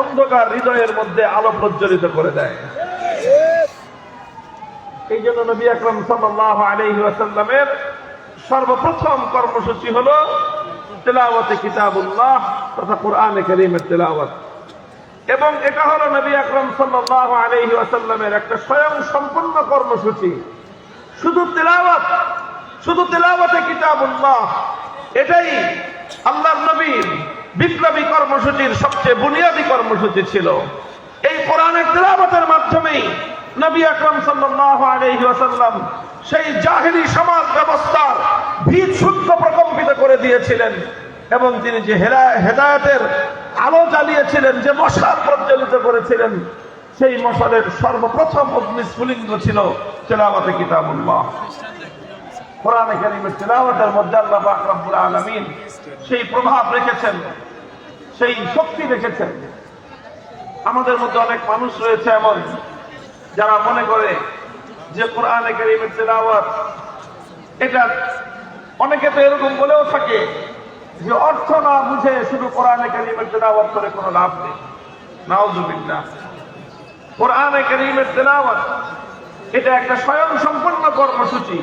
অন্ধকার হৃদয়ের মধ্যে আলো প্রজ্বলিত করে দেয়। এই জন্য নবী আকরম সাল্লাহ আলহি আসাল্লামের সর্বপ্রথম কর্মসূচি হল তেলাওয়াতে কিতাবুল্লাহ তথা কোরআনে করিমের তেলাওয়াত। এবং এটা হলো নবী আকরম সাল্লাহ আলহি আসাল্লামের একটা স্বয়ং সম্পূর্ণ কর্মসূচি। শুধু তেলাওয়াত, শুধু তেলাওয়াতে কিতাবুল্লাহ, এটাই আল্লাহ নবীর বিপ্লবী কর্মসূচির সবচেয়ে বুনিয়াদী কর্মসূচি ছিল। এই কোরআনের তেলাওয়াতের মাধ্যমেই নবী আকরম আসাল্লাম সেই জাহিরি সমাজ ব্যবস্থার ভিত শুদ্ধ প্রকম্পিত করে দিয়েছিলেন এবং তিনি যে হেদায়েতের আলো জ্বালিয়েছিলেন, যে মশাল প্রজ্বলিত করেছিলেন, সেই মশালের সর্বপ্রথম অগ্নিস্ফুলিঙ্গ ছিল তেলাওয়াতে কিতাবুল্লাহ। কোরআনে কারিমের তেলাওয়াতের মধ্যে আল্লাহ আলামিন সেই প্রভাব রেখেছেন। সেই শক্তি রেখেছেন আমাদের মধ্যে অনেক মানুষ রয়েছে এমন, যারা মনে করে যে কোরআনে কারিমের তেলাওয়াত, এটা অনেকে তো এরকম বলেও থাকে যে অর্থ না বুঝে শুধু কোরআনে কারিমের তেলাওয়াত করে কোনো লাভ নেই। নাউজুবিল্লাহ। কোরআনে কারিমের তেলাওয়াত, এটা একটা স্বয়ং কর্মসূচি।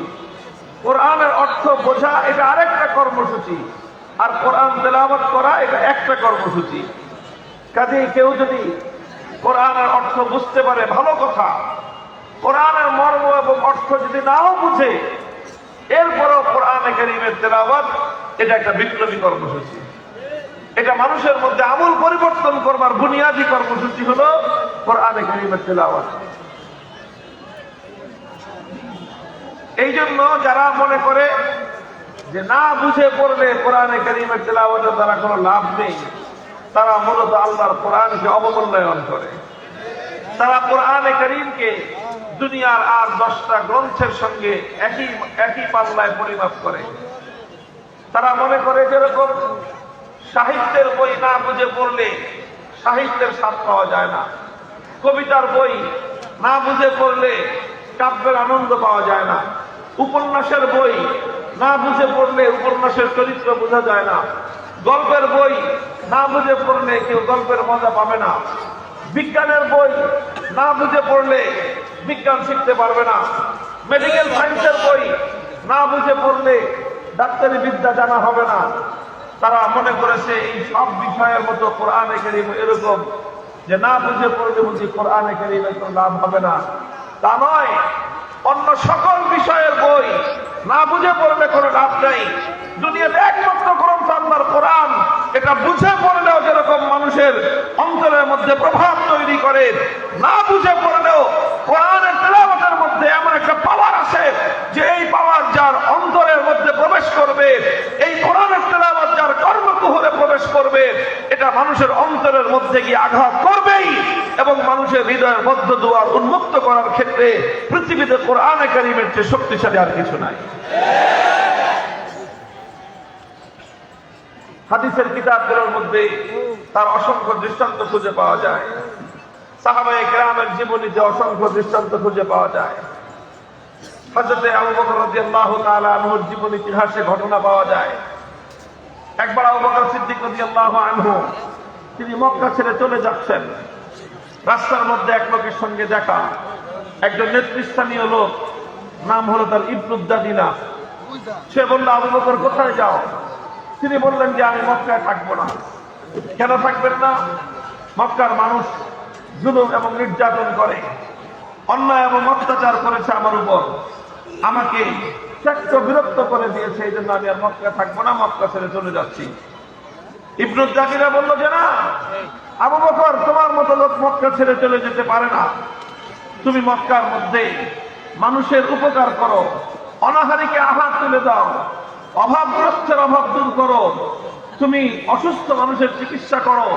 কোরআনের অর্থ বোঝা, এটা আরেকটা কর্মসূচি। আর কোরআন তেলাওয়াত করা এটা একটা কর্মসূচি। কাজেই কেউ যদি কোরআনের অর্থ বুঝতে পারে, ভালো কথা। কোরআনের মর্ম এবং অর্থ যদি নাও বুঝে, এরপরও কোরআন কারিমের তেলাওয়াত এটা একটা বিপ্লবী কর্মসূচি। এটা মানুষের মধ্যে আমূল পরিবর্তন করবার বুনিয়াদী কর্মসূচি হলো কোরআনে কারিমের তেলাওয়াত। এই জন্য যারা মনে করে যে না বুঝে পড়লে কোরআনে কারিমের তেলাওয়াতের তারা কোনো লাভ নেই। তারা মূলত আল্লাহর কোরআনকে অবমূল্যায়ন করে। তারা কোরআনে করিমকে দুনিয়ার আর দশটা গ্রন্থের সঙ্গে একই একই পাল্লায় পরিমাপ করে। তারা মনে করে যেরকম সাহিত্যের বই না বুঝে পড়লে সাহিত্যের স্বাদ পাওয়া যায় না। কবিতার বই না বুঝে পড়লে কাব্যের আনন্দ পাওয়া যায় না। উপন্যাসের বই না বুঝে পড়লে উপন্যাসের চরিত্র বোঝা যায় না। গল্পের বই না বুঝে পড়লে কেউ গল্পের মজা পাবে না। বিজ্ঞানের বই না বুঝে পড়লে বিজ্ঞান শিখতে পারবে না। মেডিকেল সায়েন্সের বই না বুঝে পড়লে ডাক্তারি বিদ্যা জানা হবে না। তারা মনে করেছে এই সব বিষয়ের মতো কোরআনে কারিম এরকম যে না বুঝে পড়লে বুঝি কোরআনে কারিমের কোনো লাভ হবে না। তা নয়, অন্য সকল বিষয়ের বই না বুঝে পড়লে কোনো লাভ নাই। দুনিয়াতে একমাত্র গ্রন্থ আপনার কোরআন, এটা বুঝে পড়লেও যেরকম মানুষের অন্তরের মধ্যে প্রভাব তৈরি করে, না বুঝে পড়লেও কোরআনের তেলাবতের মধ্যে এমন একটা পাওয়ার আছে যে এই পাওয়ার যার অন্তরের মধ্যে প্রবেশ করবে, এই কোরআনের প্রবেশ করবে, এটা মানুষের অন্তরের মধ্যে গিয়ে আঘাত করবেই। এবং মানুষের হৃদয়ের মধ্য দুয়ার উন্মুক্ত করার ক্ষেত্রে পৃথিবীতে কোরআনে কারিমের চেয়ে শক্তিশালী আর কিছু নাই। হাদিসের কিতাবগুলোর মধ্যে তার অসংখ্য দৃষ্টান্ত খুঁজে পাওয়া যায়। সাহাবায়ে কেরামের জীবনীতে অসংখ্য দৃষ্টান্ত খুঁজে পাওয়া যায়। হজরতে আবু বকর রাদিয়াল্লাহু তাআলা জীবন ইতিহাসে ঘটনা পাওয়া যায়। একবার আবু বকর সিদ্দিক রাদিয়াল্লাহু আনহু, তিনি মক্কা ছেড়ে চলে যাচ্ছেন। রাস্তার মধ্যে এক লোকের সঙ্গে দেখা। একজন নেতৃস্থানীয় লোক, নাম হলো তার ইবনুদ্দাদিনা। সে বলল, আবু বকর, কোথায় যাও? তিনি বললেন যে, আমি মক্কায় থাকব না। কেন থাকবেন না? মক্কার মানুষ জুলুম এবং নির্যাতন করে। অন্যায় এবং অত্যাচার করেছে আমার উপর। আমাকে ত্যাক্ত বিরক্ত করে দিয়েছে, এই জন্য আমি আর মক্কা থাকব না, মক্কা ছেড়ে চলে যাচ্ছি। ইবনুদ্দাকিরা বলল যে না আবু বকর তোমার মতো লোক মক্কা ছেড়ে চলে যেতে পারে না। তুমি মক্কার মধ্যে মানুষের উপকার করো, অনাহারীকে আহার তুলে দাও, অভাবগ্রস্তের অভাব দূর করো। তুমি অসুস্থ মানুষের চিকিৎসা করো,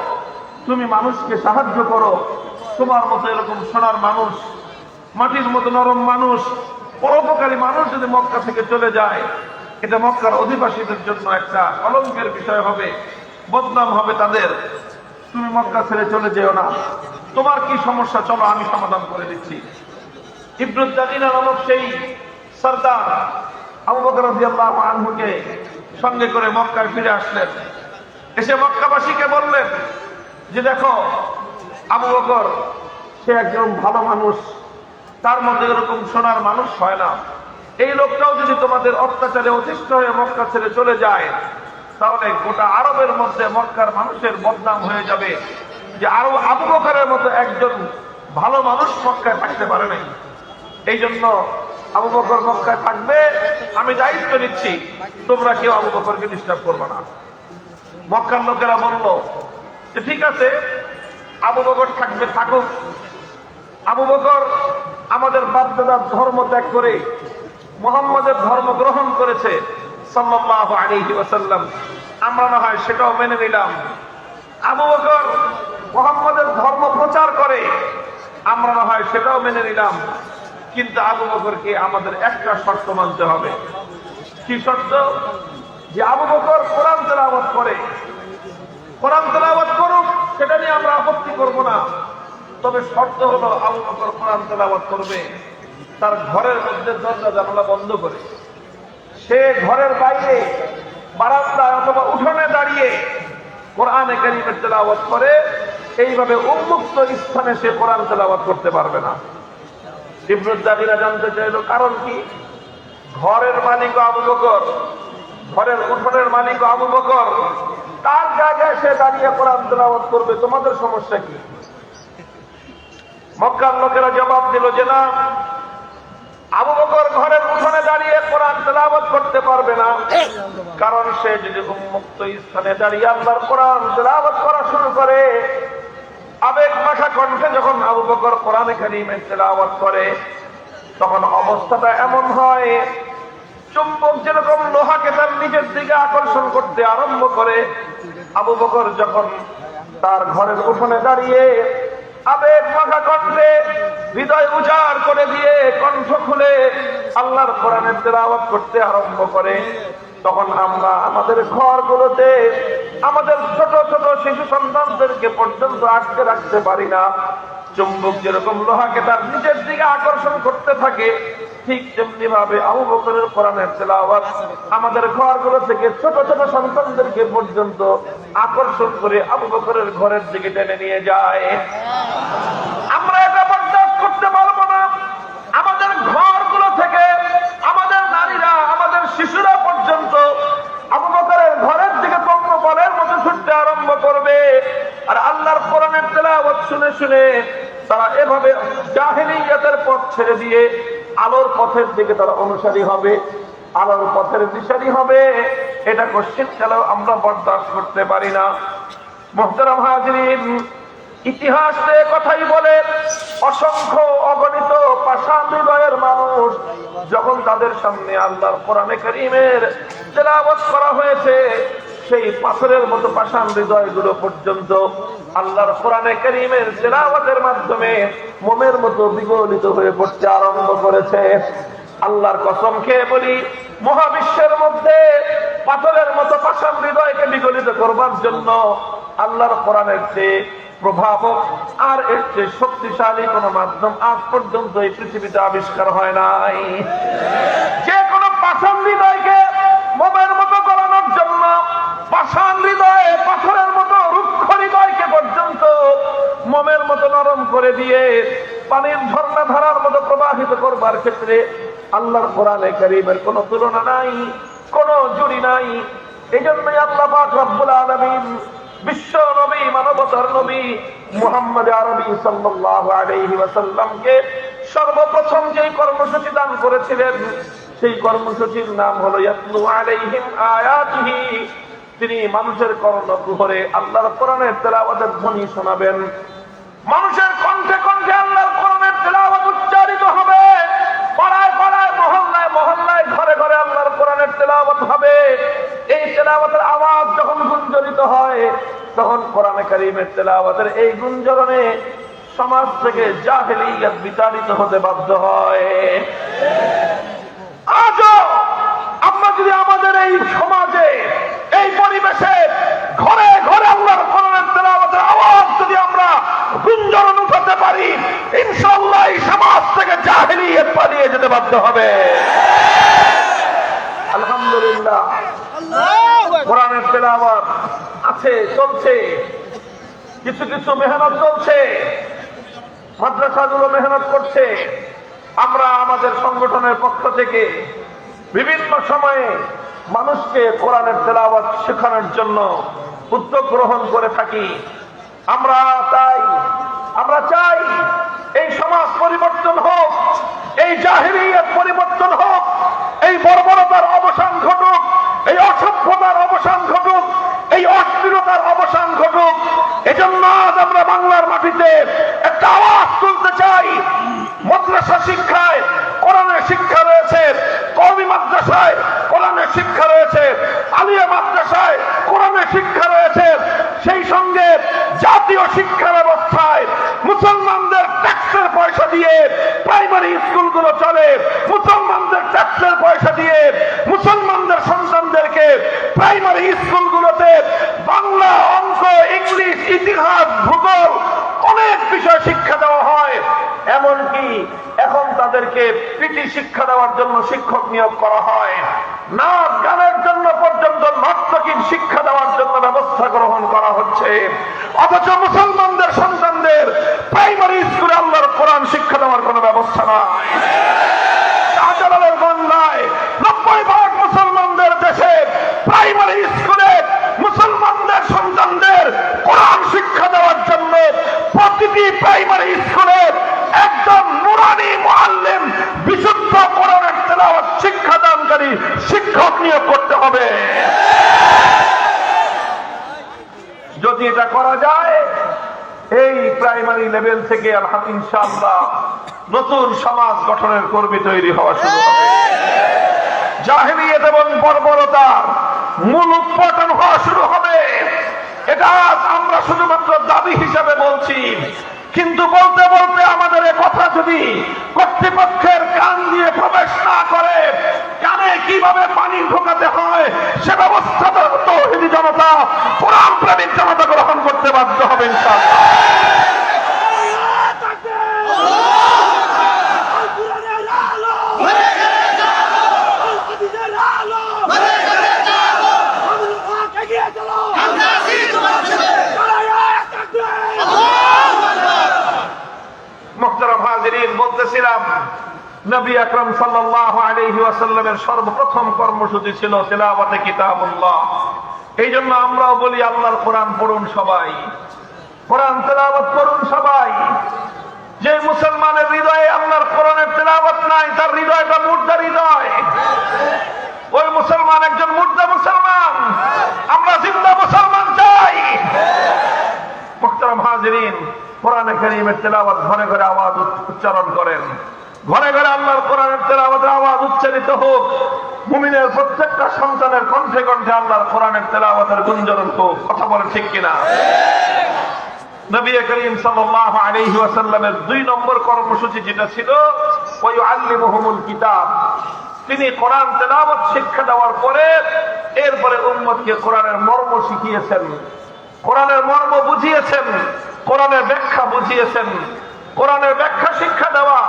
তুমি মানুষকে সাহায্য করো। তোমার মতো এরকম সোনার মানুষ, মাটির মতো নরম মানুষ পরোপকারী মানুষ যদি মক্কা থেকে চলে যায়, এটা মক্কার অধিবাসীদের জন্য একটা কলঙ্কের বিষয় হবে, বদনাম হবে তাদের। তুমি মক্কা ছেড়ে চলে যেও না। তোমার কি সমস্যা? চলো, আমি সমাধান করে দিচ্ছি। ইবনুদ্দাদিনা নামক সেই সর্দার আবু বকর রাদিয়াল্লাহু আনহুকে সঙ্গে করে মক্কায় ফিরে আসলেন। এসে মক্কাবাসীকে বললেন যে, দেখো, আবু বকর, সে একজন ভালো মানুষ। তার মধ্যে এরকম সোনার মানুষ হয় না। এই লোকটাও যদি তোমাদের অত্যাচারে অতিষ্ঠ হয়ে মক্কা ছেড়ে চলে যায়, তাহলে গোটা আরবের মধ্যে মক্কার মানুষের বদনাম হয়ে যাবে যে আরও আবু বকরের মতো একজন ভালো মানুষ মক্কায় থাকতে পারে নাই। এই জন্য আবু বকর মক্কায় থাকবে, আমি দায়িত্ব নিচ্ছি, তোমরা কেউ আবু বকরকে ডিস্টার্ব করবে না। মক্কার লোকেরা বলল যে, ঠিক আছে, আবু বকর থাকবে, থাকুক। আবু বকর আমাদের বাপদাদার ধর্ম ত্যাগ করে, মোহাম্মদের ধর্ম গ্রহণ করেছে, সাল্লাল্লাহু আলাইহি ওয়াসাল্লাম। আমরা না হয় সেটাও মেনে নিলাম। আবু বকর মোহাম্মদের ধর্ম প্রচার করে, আমরা না হয় সেটাও মেনে নিলাম। কিন্তু আবু বকরকে আমাদের একটা শর্ত মানতে হবে। কি শর্ত? যে আবু বকর কোরআন তেলাওয়াত করে। কোরআন তেলাওয়াত করুক, সেটা নিয়ে আমরা আপত্তি করব না। তবে শর্ত হলো আবু বকর কোরআন তেলাওয়াত করবে। তার ঘরের মধ্যে দরজা জানালা বন্ধ করে। সে ঘরের বাইরে বারান্দায় অথবা উঠোনে দাঁড়িয়ে কোরআনে কারিমের তেলাওয়াত করে। এইভাবে উন্মুক্ত স্থানে সে কোরআন তেলাওয়াত করতে পারবে না। ইবরুদ্দাহিরা জানতে চাইল কারণ কি? ঘরের মালিক আবু বকর, ঘরের উঠোনের মালিক আবু বকর, তার জায়গায় সে দাঁড়িয়ে কোরআন তেলাওয়াত করবে। তোমাদের সমস্যা কি? মক্কার লোকেরা জবাব দিল যে না আবু বকর ঘরের উঠোনে দাঁড়িয়ে কোরআন তেলাবত করতে পারবে না। কারণ সে যদি উন্মুক্ত স্থানে দাঁড়িয়ে আল্লাহর কোরআন তেলাওয়াত করা শুরু করে আবেগ মাখা কণ্ঠে যখন আবু বকর কোরআনে কারিমের তেলাওয়াত করে তখন অবস্থাটা এমন হয় চুম্বক যেরকম লোহাকে তার নিজের দিকে আকর্ষণ করতে আরম্ভ করে আবু বকর যখন তার ঘরের উঠোনে দাঁড়িয়ে আবেগ মাখা কণ্ঠে হৃদয় উজাড় করে দিয়ে কণ্ঠ খুলে আল্লাহর কোরআনের তেলাওয়াত করতে আরম্ভ করে। তখন আমরা আমাদের ঘরগুলোতে আমাদের ছোট ছোট শিশু সন্তানদেরকে পর্যন্ত আটকে রাখতে পারি না। চুম্বক যেরকম লোহাকে তার নিজের দিকে আকর্ষণ করতে থাকে, ঠিক তেমনি ভাবে আবু বকরের কোরআনের তেলাওয়াত আমাদের ঘরগুলো থেকে ছোট ছোট সন্তানদেরকে পর্যন্ত আকর্ষণ করে আবু বকরের ঘরের দিকে টেনে নিয়ে যায়। আমরা এটা বরদাস্ত করতে পারব না। আমাদের ঘরগুলো থেকে আমাদের নারীরা, আমাদের শিশুরা পর্যন্ত আবু বকরের ঘরের দিকে পঙ্গপালের মতো ছুটতে আরম্ভ করবে। আর আল্লাহর কোরআনের তেলাওয়াত শুনে শুনে তারা এভাবে জাহেলিয়াতের পথ ছেড়ে দিয়ে আলোর পথের দিকে তারা অনুসারী হবে। আলোর পথের দিশারি হবে। এটা কোশ্চিন কালেও আমরা বরদাস্ত করতে পারি না। মোহতারাম হাজরিন, ইতিহাস কথাই বলে অসংখ্য অগণিত পাষাণ হৃদয়ের মানুষ যখন তাদের সামনে আল্লাহর কোরআনে করিমের তেলাওয়াত করা হয়েছে সেই পাথরের মতো পাষাণ হৃদয়গুলো পর্যন্ত আল্লাহর কোরআনে করিমের তেলাওয়াতের মাধ্যমে মোমের মতো বিগলিত হয়ে পড়তে আরম্ভ করেছে। আল্লাহর কসম খেয়ে বলি, মহাবিশ্বের মধ্যে পাথরের মতো পাষাণ হৃদয়কে বিগলিত করবার জন্য আল্লাহর কোরআনের চেয়ে প্রভাবক আর এর চেয়ে শক্তিশালী কোন মাধ্যম আজ পর্যন্ত এই পৃথিবীতে আবিষ্কার হয় নাই। যে কোনো পাষাণ হৃদয়কে মোমের মতো পাষাণ হৃদয়ে পাথরের মতো, রুক্ষ হৃদয়কে পর্যন্ত মোমের মতো নরম করে দিয়ে পানির ঝর্ণা ধারার মতো প্রবাহিত করবার ক্ষেত্রে আল্লাহর কোরআনে করিমের কোনো তুলনা নাই, কোনো জুড়ি নাই। এই জন্যই আল্লাহ পাক রব্বুল আলামিন বিশ্ব নবী, মানবতার নবী মুহাম্মদ আরবি সাল্লাল্লাহু আলাইহি ওয়াসাল্লামকে সর্বপ্রথম যেই কর্মসূচি দান করেছিলেন, সেই কর্মসূচির নাম হলো ইয়াতলু আলাইহিম আয়াতিহি। তিনি মানুষের কর্ণকুহরে আল্লাহর কোরআনের তেলাওয়াতের ধ্বনি শোনাবেন। মানুষের কণ্ঠে কণ্ঠে আল্লাহর কোরআনের তেলাওয়াত উচ্চারিত হবে। পাড়ায় পাড়ায়, মহল্লায় মহল্লায়, ঘরে ঘরে আল্লাহর কোরআনের তেলাওয়াত হবে। এই তেলাওয়াতের আওয়াজ যখন গুঞ্জরিত হয়, তখন কোরআনে কারিমের তেলাওয়াতের এই গুঞ্জরণে সমাজ থেকে জাহেলিয়াত বিতাড়িত হতে বাধ্য হয়। আজও আমরা যদি আমাদের এই সমাজে এই পরিবেশে ঘরে ঘরে আল্লাহর কোরআনের তেলাওয়াতের আওয়াজ যদি আমরা গুঞ্জরণ উঠাতে পারি, ইনশাআল্লাহ এই সমাজ থেকে জাহেলিয়াত পালিয়ে যেতে বাধ্য হবে। আলহামদুলিল্লাহ, কোরআনের তেলাওয়াত আছে, চলছে। কিছু কিছু মেহনত চলছে। মাদ্রাসাগুলো মেহনত করছে। আমরা আমাদের সংগঠনের পক্ষ থেকে বিভিন্ন সময়ে মানুষকে কোরআনের তেলাওয়াত শেখানোর জন্য উদ্যোগ গ্রহণ করে থাকি। আমরা তাই, আমরা চাই এই সমাজ পরিবর্তন হোক, এই জাহিরিয়ত পরিবর্তন হোক, এই বর্বরতার অবসান ঘটুক, এই অসভ্যতার অবসান ঘটুক, এই অস্থিরতার অবসান ঘটুক। এজন্য আজ আমরা বাংলার মাটিতে একটা আওয়াজ তুলতে চাই। মাদ্রাসা শিক্ষায়, কোরআনের শিক্ষা রয়েছে, কওমি মাদ্রাসায় শিক্ষা রয়েছে। আলিয়া মাদ্রাসায় কোরআনের শিক্ষা রয়েছে। সেই সঙ্গে জাতীয় শিক্ষা ব্যবস্থায় মুসলমানদের ট্যাক্সের পয়সা দিয়ে প্রাইমারি স্কুলগুলো চলে। মুসলমানদের ট্যাক্সের পয়সা দিয়ে মুসলমানদের সন্তানদেরকে প্রাইমারি স্কুলগুলোতে বাংলা, অঙ্ক, ইংলিশ, ইতিহাস, ভূগোল অনেক বিষয় শিক্ষা দেওয়া হয়। এমনকি এখন তাদেরকে পিটি শিক্ষা দেওয়ার জন্য শিক্ষক নিয়োগ করা হয়। নাচ গানের জন্য পর্যন্ত নর্তকীর শিক্ষা দেওয়ার জন্য ব্যবস্থা গ্রহণ করা হচ্ছে। অথচ মুসলমানদের সন্তানদের প্রাইমারি স্কুলে আল্লাহর কোরআন শিক্ষা দেওয়ার কোনো ব্যবস্থা নাই। নব্বই ভাগ মুসলমানদের দেশে প্রাইমারি স্কুলে মুসলমানদের সন্তানদের কোরআন শিক্ষা দেওয়ার জন্য প্রতিটি প্রাইমারি স্কুলে একজন নুরানি মুআল্লিম বিশুদ্ধ শিক্ষা দানকারী শিক্ষক নিয়োগ করতে হবে। যদি এটা করা যায়, এই প্রাইমারি লেভেল থেকে ইনশাআল্লাহ নতুন সমাজ গঠনের কর্মী তৈরি হওয়া শুরু হবে। জাহিলিয়ত এবং বর্বরতার মূল উৎপাদন হওয়া শুরু হবে। এটা আমরা শুধুমাত্র দাবি হিসাবে বলছি। কিন্তু বলতে বলতে আমাদের কথা যদি কর্তৃপক্ষের কান দিয়ে প্রবেশ না করে কীভাবে পানি ঢোকাতে হয়, সে ব্যবস্থা তৌহিদি জনতা, কোরআন প্রেমিক জনতা গ্রহণ করতে বাধ্য হবে ইনশাআল্লাহ। বলতেছিলাম নবী আকরম সাল্লাল্লাহু আলাইহি ওয়াসাল্লামের সর্বপ্রথম কর্মসূচি ছিল তেলাওয়াতে কিতাবুল্লাহ। এই জন্য আমরাও বলি আল্লাহর কোরআন পড়ুন সবাই। কোরআন তেলাওয়াত করুন সবাই। যে মুসলমানের হৃদয়ে আল্লাহর কোরআনের তেলাওয়াত নাই, তার হৃদয়টা মুর্দা হৃদয়। ওই মুসলমান একজন মুর্দা মুসলমান। আমরা জিন্দা মুসলমান চাই। মোহতারাম হাজিরিন, কোরআনে কারীমের তেলাওয়াত ঘরে ঘরে আওয়াজ উচ্চারণ করেন। ঘরে ঘরে আল্লাহর কোরআনের তেলাওয়াতের আওয়াজ উচ্চারিত হোক, মুমিনের প্রত্যেকটা সন্তানের কণ্ঠে কণ্ঠে আল্লাহর কোরআনের তেলাওয়াতের গুঞ্জরণ হোক। কথা বলে ঠিক কিনা? দুই নম্বর কর্মসূচি ছিল কিতাব। তিনি শিক্ষা দেওয়ার পরে এরপরে মর্ম শিখিয়েছেন। মর্ম বুঝিয়েছেন ব্যাখ্যা বুঝিয়েছেন। ব্যাখ্যা শিক্ষা দেওয়া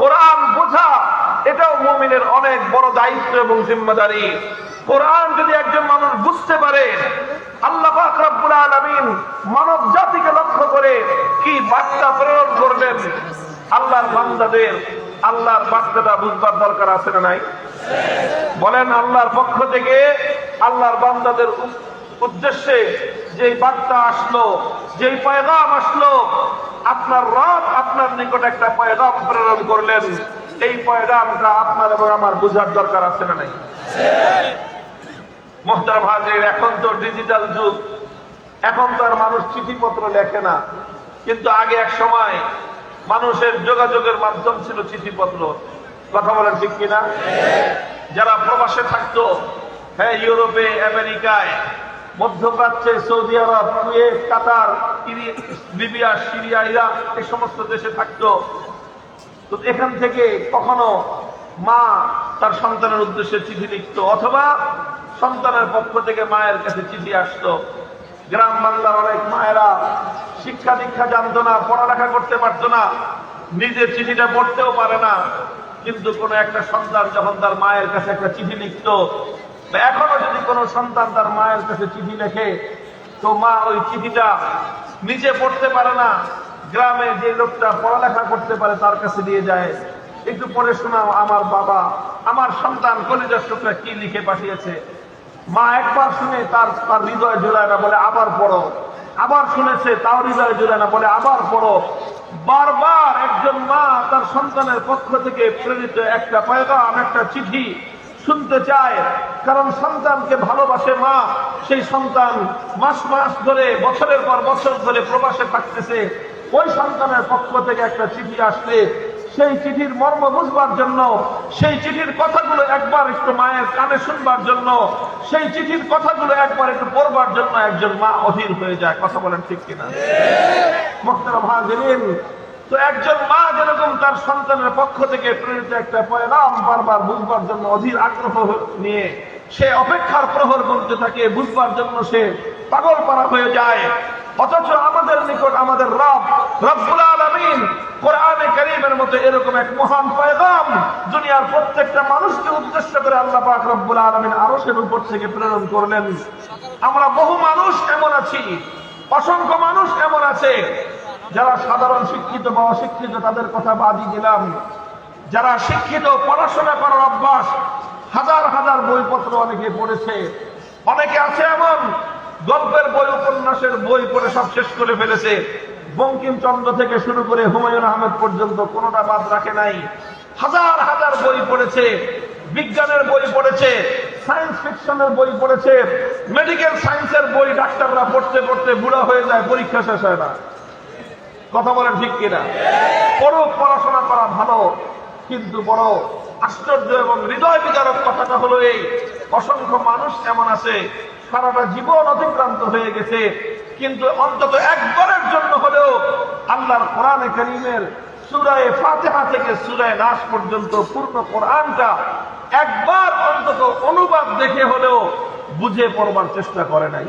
কোরআন বোঝা, এটাও মুমিনের অনেক বড় দায়িত্ব এবং জিম্মাদারি। কোরআন যদি একজন মানুষ বুঝতে পারে, আল্লাহ রব্বুল আলামিন মানব জাতিকে লক্ষ্য করে কি বার্তা প্রেরণ করবেন, আল্লাহর বান্দাদের, আল্লাহর বার্তাটা বুঝবার দরকার আছে না নাই? বলেন, আল্লাহর পক্ষ থেকে আল্লাহর বান্দাদের উদ্দেশ্যে যে বার্তা আসলো, যেই পয়গাম আসলো, আপনার রব আপনার নিকট একটা পয়গাম প্রেরণ করলেন। এই পয়গামটা আপনার এবং আমার বোঝার দরকার আছে না নাই? এখন তো ডিজিটাল যুগ। এখন তো আর মানুষ চিঠিপত্র লেখে না। কিন্তু আগে এক সময় মানুষের যোগাযোগের মাধ্যম ছিল চিঠিপত্র। কথা বলেন ঠিক কিনা? যারা প্রবাসে থাকতো হ্যাঁ ইউরোপে, আমেরিকায় মধ্যপ্রাচ্যে Saudi Arab, Kuwait, Qatar Libya, Syria, Iraq, এই সমস্ত দেশে থাকতো। তো এখান থেকে কখনো মা তার সন্তানের উদ্দেশ্যে চিঠি লিখত অথবা সন্তানের পক্ষ থেকে মায়ের কাছে চিঠি আসতো। গ্রাম বাংলার অনেক মায়েরা শিক্ষা দীক্ষা জানতো না, পড়ালেখা করতে পারতো না, নিজের চিঠিটা পড়তেও পারে না। কিন্তু কোনো একটা সন্তান যখন তার মায়ের কাছে একটা চিঠি লিখতো এখনও যদি কোনো সন্তান তার মায়ের কাছে চিঠি লেখে, তো মা ওই চিঠিটা নিজে পড়তে পারে না, গ্রামে যে লোকটা পড়ালেখা করতে পারে তার কাছে দিয়ে যায়। একটু পড়ে শোনাও আমার বাবা, আমার সন্তান কলিজার কি লিখে পাঠিয়েছে। মা একবার শুনে তার তার হৃদয় জোড়ায় না বলে, আবার পড়ো। আবার শুনেছে, তাও হৃদয় জোড়ায় না বলে, আবার পড়ো। বারবার একজন মা তার সন্তানের পক্ষ থেকে প্রেরিত একটা পয়গাম, একটা চিঠি শুনতে চায় কারণ সন্তানকে ভালোবাসে মা। সেই সন্তান মাস মাস ধরে বছরের পর বছর ধরে প্রবাসে থাকতেছে। ওই সন্তানের পক্ষ থেকে একটা চিঠি আসলে। সেই চিঠির মর্ম বুঝবার জন্য সেই চিঠির কথাগুলো একবার একটু মায়ের কানে শুনবার জন্য সেই চিঠির কথাগুলো একবার একটু পড়বার জন্য একজন মা অধীর হয়ে যায়। কথা বলেন ঠিক কিনা? মোখতারা ভাগিন তো একজন মা যেরকম তার সন্তানের পক্ষ থেকে প্রেরিত একটা পয়গাম বারবার বুঝবার জন্য অধীর আগ্রহ নিয়ে সে অপেক্ষার প্রহর গুনতে থাকে, বুঝবার জন্য সে পাগল পারা হয়ে যায়। অথচ আমাদের নিকট আমাদের রব, রব্বুল আলামিন কোরআনে কারীমের মতো এরকম এক মহান পয়গাম দুনিয়ার প্রত্যেকটা মানুষকে উদ্দেশ্য করে আল্লাহ পাক রব্বুল আলামিন আরশের উপর থেকে প্রেরণ করলেন। আমরা বহু মানুষ এমন আছি, অসংখ্য মানুষ এমন আছে যারা সাধারণ শিক্ষিত বা অশিক্ষিত তাদের কথা বাদই দিলাম। যারা শিক্ষিত, পড়াশোনা করার অভ্যাস, হাজার হাজার বইপত্র অনেকে পড়েছে। অনেকে আছে এমন, গল্পের বই, উপন্যাসের বই পড়ে সব শেষ করে ফেলেছে। বঙ্কিমচন্দ্র থেকে শুরু করে হুমায়ুন আহমেদ পর্যন্ত কোনোটা বাদ রাখে নাই। হাজার হাজার বই পড়েছে, বিজ্ঞানের বই পড়েছে, সায়েন্স ফিকশনের বই পড়েছে, মেডিকেল সায়েন্সের বই ডাক্তাররা পড়তে পড়তে বুড়া হয়ে যায়, পরীক্ষা শেষ হয় না। কথা বলেন ঠিক কিনা? বড় পড়াশোনা করা ভালো, কিন্তু বড় আশ্চর্য এবং হৃদয় বিদারক কথাটা হলো এই, অসংখ্য মানুষ এমন আছে, সারাটা জীবন অতিক্রান্ত হয়ে গেছে, কিন্তু অন্তত একবারের জন্য হলেও আল্লাহর কোরআনে করিমের সুরায় ফাতেহা থেকে সুরায় নাস পর্যন্ত পূর্ণ কোরআনটা একবার অন্তত অনুবাদ দেখে হলেও বুঝে পড়বার চেষ্টা করে নাই।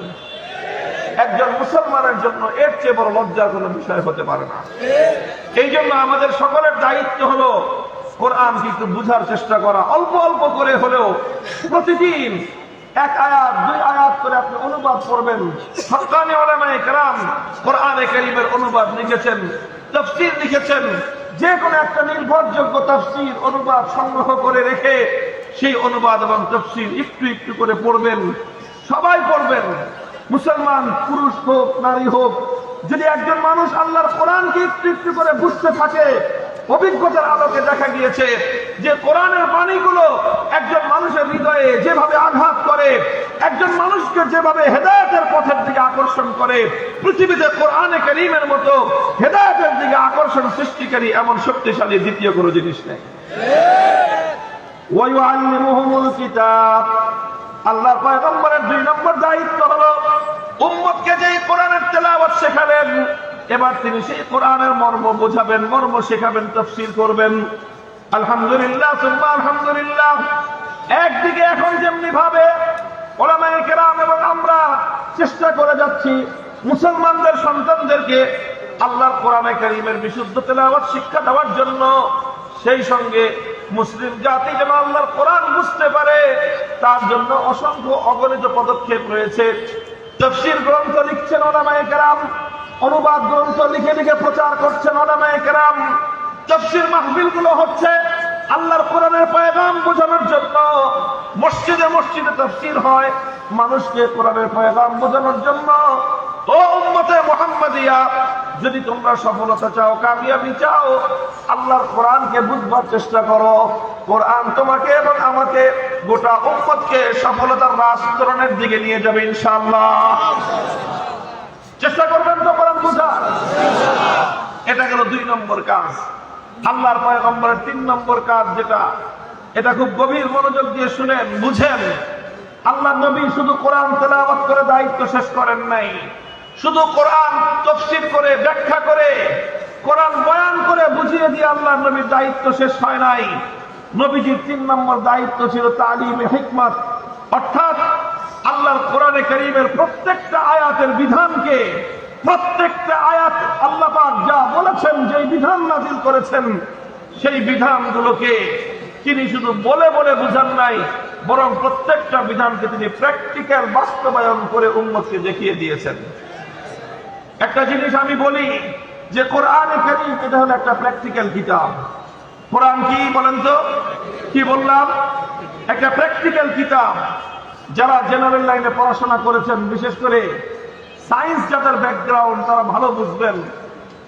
একজন মুসলমানের জন্য এর চেয়ে বড় লজ্জার কোনো বিষয় হতে পারে না। এই জন্য আমাদের সকলের দায়িত্ব হলো কোরআন কিন্তু বুঝার চেষ্টা করা। অল্প অল্প করে হলেও প্রতিদিন এক আয়াত, দুই আয়াত করে আপনি অনুবাদ করবেন। হকানি ওলামায়ে কেরাম কোরআনে কারীমের অনুবাদ লিখেছেন, তফসির লিখেছেন। যে কোনো একটা নির্ভরযোগ্য তফসির অনুবাদ সংগ্রহ করে রেখে সেই অনুবাদ এবং তফসির একটু একটু করে পড়বেন। সবাই পড়বেন। মুসলমান, পুরুষ হোক, নারী হোক, যদি একজন মানুষ আল্লাহর কোরআনকে একটু একটু করে বুঝতে থাকে, অভিজ্ঞতার আলোকে দেখা গিয়েছে যে কোরআনের বাণীগুলো একজন মানুষের হৃদয়ে যেভাবে আঘাত করে, একজন মানুষকে যেভাবে হেদায়তের পথের দিকে আকর্ষণ করে, পৃথিবীতে কোরআনে করিমের মতো হেদায়তের দিকে আকর্ষণ সৃষ্টিকারী এমন শক্তিশালী দ্বিতীয় কোনো জিনিস নেই। আল্লাহর পয়গম্বরের দুই নম্বর দায়িত্ব হলো উম্মতকে যে কোরআনের তেলাওয়াত শেখালেন এবার তিনি সেই কোরআনের মর্ম বোঝাবেন, মর্ম শেখাবেন তফসিল করবেন। আলহামদুলিল্লাহ, সুম্মা আলহামদুলিল্লাহ। একদিকে এখন যেমনি ভাবে ওলামায়ে কেরাম এবং আমরা চেষ্টা করে যাচ্ছি মুসলমানদের সন্তানদেরকে আল্লাহর কোরআনে কারীমের বিশুদ্ধ তেলাওয়াত শিক্ষা দেওয়ার জন্য, সেই সঙ্গে মুসলিম জাতি যেন আল্লাহর কোরআন বুঝতে পারে, তার জন্য অসংখ্য অগণিত পদক্ষেপ রয়েছে। তফসির গ্রন্থ লিখছেন ওলামায়ে কেরাম, অনুবাদ গ্রন্থ লিখে লিখে প্রচার করছেন ওলামায়ে কেরাম। তফসির মাহফিলগুলো হচ্ছে আল্লাহর কোরআনের পয়গাম বোঝানোর জন্য। মসজিদে মসজিদে তফসির হয়, মানুষকে কোরআনের পয়গাম বোঝানোর জন্য। ও উম্মতে মোহাম্মদিয়া, যদি তোমরা সফলতা চাও, কামিয়াবি চাও, আল্লাহর কোরআনকে বুঝবার চেষ্টা করো। কোরআন তোমাকে এবং আমাকে গোটা উম্মতকে সফলতার রাষ্ট্রণের দিকে নিয়ে যাবে, ইনশাআল্লাহ। চেষ্টা করবেন তো কোরআন বুঝার এটা গেল দুই নম্বর কাজ। আল্লাহর পয়গম্বরের তিন নম্বর কাজ যেটা, এটা খুব গভীর মনোযোগ দিয়ে শুনেন, বুঝেন। আল্লাহ নবী শুধু কোরআন তেলাওয়াত করে দায়িত্ব শেষ করেন নাই। শুধু কোরআন তফসিল করে, ব্যাখ্যা করে, কোরআন বয়ান করে বুঝিয়ে দিয়ে আল্লাহ নবীর দায়িত্ব শেষ হয় নাই। নবীজির তিন নম্বর দায়িত্ব ছিল তালিম হিকমত। অর্থাৎ আল্লাহর কোরআনে করিমের প্রত্যেকটা আয়াতের বিধানকে, প্রত্যেকটা আয়াত আল্লাহ যা বলেছেন যে বিধান নাজিল করেছেন, সেই বিধানগুলোকে তিনি শুধু বলে বলে বুঝান নাই, বরং প্রত্যেকটা বিধানকে তিনি প্র্যাকটিক্যাল বাস্তবায়ন করে উন্মতকে দেখিয়ে দিয়েছেন। একটা জিনিস আমি বলি যে কোরআন এটা হলো একটা প্র্যাকটিক্যাল কিতাব। কোরআন কি বলেন তো? কি বললাম? একটা প্র্যাকটিক্যাল কিতাব। যারা জেনারেল লাইনে পড়াশোনা করেছেন, বিশেষ করে সায়েন্স যাদের ব্যাকগ্রাউন্ড, তারা ভালো বুঝবেন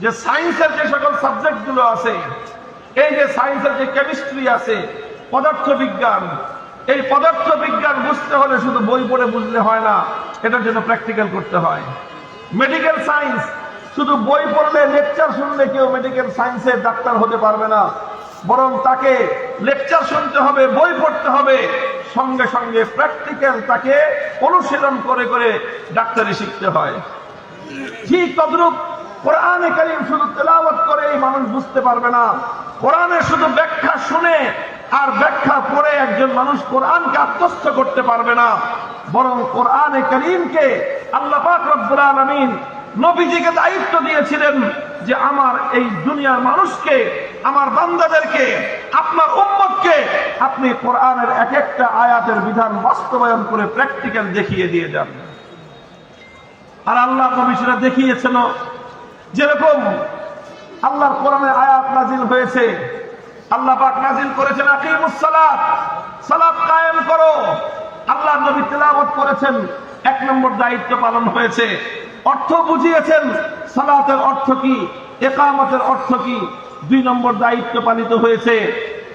যে সায়েন্সের যে সকল সাবজেক্টগুলো আছে, এই যে সায়েন্সের যে কেমিস্ট্রি আছে পদার্থ বিজ্ঞান এই পদার্থ বিজ্ঞান বুঝতে হলে শুধু বই পড়ে বুঝলে হয় না, এটার জন্য প্র্যাকটিক্যাল করতে হয়। মেডিকেল সায়েন্স শুধু বই পড়লে লেকচার শুনলে কেউ মেডিকেল সায়েন্সের ডাক্তার হতে পারবে না। বরং তাকে লেকচার শুনতে হবে, বই পড়তে হবে। সঙ্গে সঙ্গে প্র্যাকটিক্যাল তাকে অনুশীলন করে করে ডাক্তারি শিখতে হয়। ঠিক তদ্রুপ কোরআনে কারিম শুধু তেলাওয়াত করে এই মানুষ বুঝতে পারবে না। কোরআনে শুধু ব্যাখ্যা শুনে আর ব্যাখ্যা পড়ে একজন মানুষ কোরআনকে আত্মস্থ করতে পারবে না। বরং কোরআনে করিমকে আল্লাহ পাক রব্বুল আলামিন নবীজিকে দায়িত্ব দিয়েছিলেন যে আমার এই দুনিয়ার মানুষকে, আমার বান্দাদেরকে, আপনার উম্মতকে আপনি কোরআনের এক একটা আয়াতের বিধান বাস্তবায়ন করে প্র্যাকটিক্যাল দেখিয়ে দিয়ে যান। আর আল্লাহ নবী দেখিয়েছেন যেরকম আল্লাহর কোরআনের আয়াত নাজিল হয়েছে আল্লাহ পাক নাজিল করেছেন আকিমুস সালাত। সালাত কায়েম করো। আল্লাহ নবী তেলাওয়াত করেছেন। এক নম্বর দায়িত্ব পালন হয়েছে। অর্থ বুঝিয়েছেন। সালাতের অর্থ কি? একামতের অর্থ কি? দুই নম্বর দায়িত্ব পালিত হয়েছে।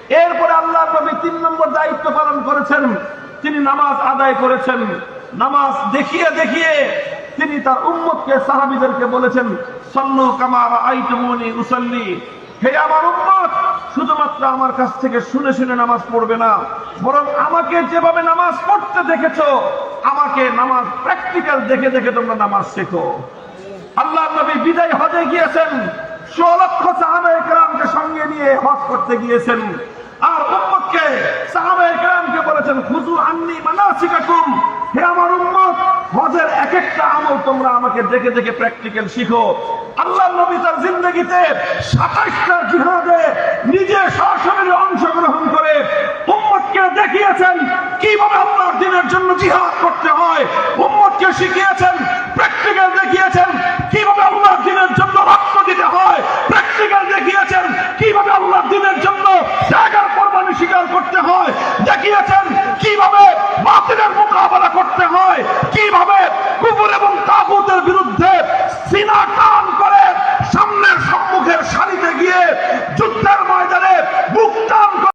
এরপরে আল্লাহ নবী তিন নম্বর দায়িত্ব পালন করেছেন। তিনি নামাজ আদায় করেছেন। নামাজ দেখিয়ে দেখিয়ে তিনি তার উম্মতকে, সাহাবিদেরকে বলেছেন, সল্লু কামার আইটমনি উসল্লি। হে আমার উম্মত! শুধুমাত্র আমার কাছ থেকে শুনে শুনে নামাজ পড়বে না, বরং আমাকে যেভাবে নামাজ পড়তে দেখেছ, আমাকে নামাজ প্র্যাকটিক্যাল দেখে দেখে তোমরা নামাজ শেখো। আল্লাহ নবী বিদায় হজে গিয়েছেন ষোলক্ষ সাহাবা একরামকে সঙ্গে নিয়ে হজ করতে গিয়েছেন। আর উম্মতকে সাহাবা একরামকে বলেছেন খুজু আন্নি মানাসিকাকুম, হে আমার উম্মত হজের এক একটা আমল তোমরা আমাকে দেখে দেখে প্র্যাকটিক্যাল শিখো। আল্লাহ নবী তার জিন্দগিতে সাতাশটা জিহাদে নিজে সরাসরি অংশগ্রহণ করে উম্মতকে দেখিয়েছেন কীভাবে আল্লাহর দিনের জন্য জিহাদ করতে হয়। উম্মতকে শিখিয়েছেন প্র্যাকটিক্যাল দেখিয়েছেন কীভাবে আল্লাহর দিনের জন্য রক্ত দিতে হয়। প্র্যাকটিক্যাল দেখিয়েছেন কীভাবে আল্লাহর দিনের জন্য জায়গার কোরবানি স্বীকার করতে হয়। দেখিয়েছেন কীভাবে বাতিলের মোকাবেলা একইভাবে